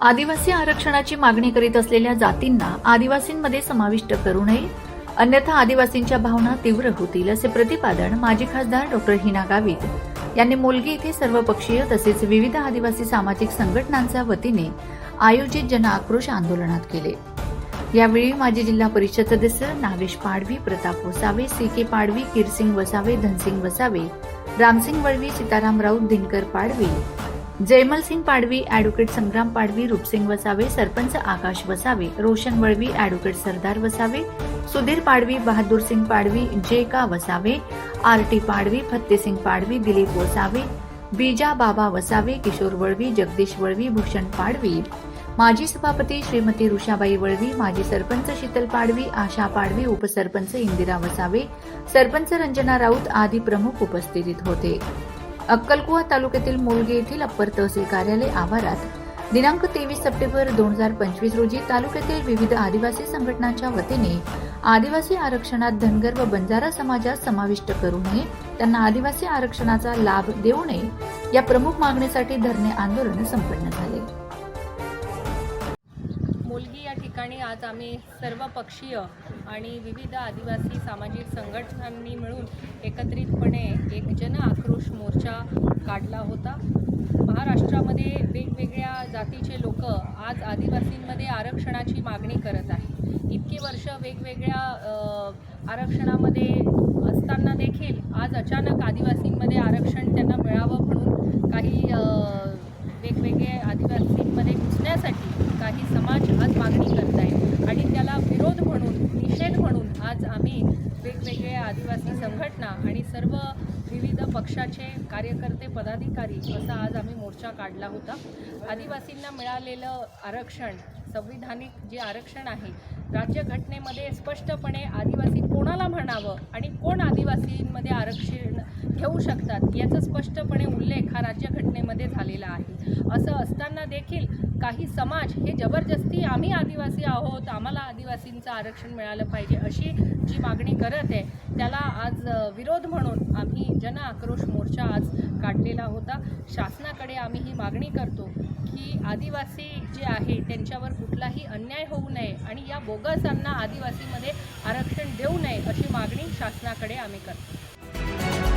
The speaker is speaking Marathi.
आदिवासी आरक्षणाची मागणी करीत असलेल्या जातींना आदिवासींमध्ये समाविष्ट करू नये. अन्यथा आदिवासींच्या भावना तीव्र होतील असे प्रतिपादन माजी खासदार डॉक्टर हिना गावित यांनी मोलगी येथे सर्वपक्षीय तसेच विविध आदिवासी सामाजिक संघटनांच्या वतीने आयोजित जनआक्रोश आंदोलनात केले. यावेळी माजी जिल्हा परिषद सदस्य Nagesh Padvi Pratap Vasave C K Padvi Kirsing Vasave Dhansing Vasave Ramsing Valvi Sitaram Raut Dinkar Padvi Jaymalsing Padvi advocate Sangram Padvi Rupsing Vasave sarpanch Akash Vasave Roshan Valvi advocate Sardar Vasave Sudhir Padvi Bahadur Singh Padvi J K Vasave R T Padvi Fattesing Padvi Dilip Vasave Bija Baba Vasave Kishore Valvi Jagdish Valvi Bhushan Padvi. माजी सभापती श्रीमती ऋषाबाई वळवी माजी सरपंच शीतल पाडवी आशा पाडवी उपसरपंच इंदिरा वसावे सरपंच रंजना राऊत आदी प्रमुख उपस्थितीत होते. अक्कलकुवा तालुक्यातील मुलगी येथील अप्पर तहसील कार्यालय आवारात. दिनांक तेवीस सप्टेंबर दोन हजार पंचवीस रोजी तालुक्यातील विविध आदिवासी संघटनांच्या वतीने आदिवासी आरक्षणात धनगर व बंजारा समाजास समाविष्ट करू नये. त्यांना आदिवासी आरक्षणाचा लाभ देऊ नये. या प्रमुख मागणीसाठी धरणे आंदोलन संपन्न झाले. मुलगी या ठिकाणी आज आम्ही सर्व पक्षीय आणि विविध आदिवासी सामाजिक संघटनांनी मिळून एकत्रितपणे एक जन काढला होता. महाराष्ट्रामध्ये वेगवेगळ्या जातीचे लोक आज आदिवासींमध्ये आरक्षणाची मागणी करत आहे इतकी वर्ष वेगवेगळ्या आरक्षणामध्ये असताना देखील आज अचानक आदिवासींमध्ये आरक्षण त्यांना मिळालं म्हणून काही अ, वेगवेगळे आदिवासींमध्ये घुसण्यासाठी काही समाज आज मागणी करत आहे आणि त्याला विरोध म्हणून निषेध म्हणून आज आम्ही वेगवेगळे आदिवासी संघटना आणि सर्व विविध पक्षाचे कार्यकर्ते पदाधिकारी असा आज आम्ही मोर्चा काढला होता. आदिवासींना मिळालेलं आरक्षण संविधानिक जे आरक्षण आहे राज्यघटनेमध्ये स्पष्टपणे आदिवासी कोणाला म्हणावं आणि कोण आदिवासींमध्ये आरक्षण घेऊ शकतात याचा स्पष्टपणे उल्लेख हा राज्यघटनेमध्ये झालेला आहे. असं असताना देखील काही समाज हे जबरदस्ती आम्ही आदिवासी आहोत आम्हाला आदिवासींचं आरक्षण मिळालं पाहिजे अशी जी मागणी करत आहे त्याला आज विरोध म्हणून आम्ही जन आक्रोश मोर्चा आज काढलेला होता. शासनाकडे आम्ही ही मागणी करतो की आदिवासी जे आहे त्यांच्यावर कुठलाही अन्याय होऊ नये आणि या बोगसांना आदिवासीमध्ये आरक्षण देऊ नये अशी मागणी शासनाकडे आम्ही करतो.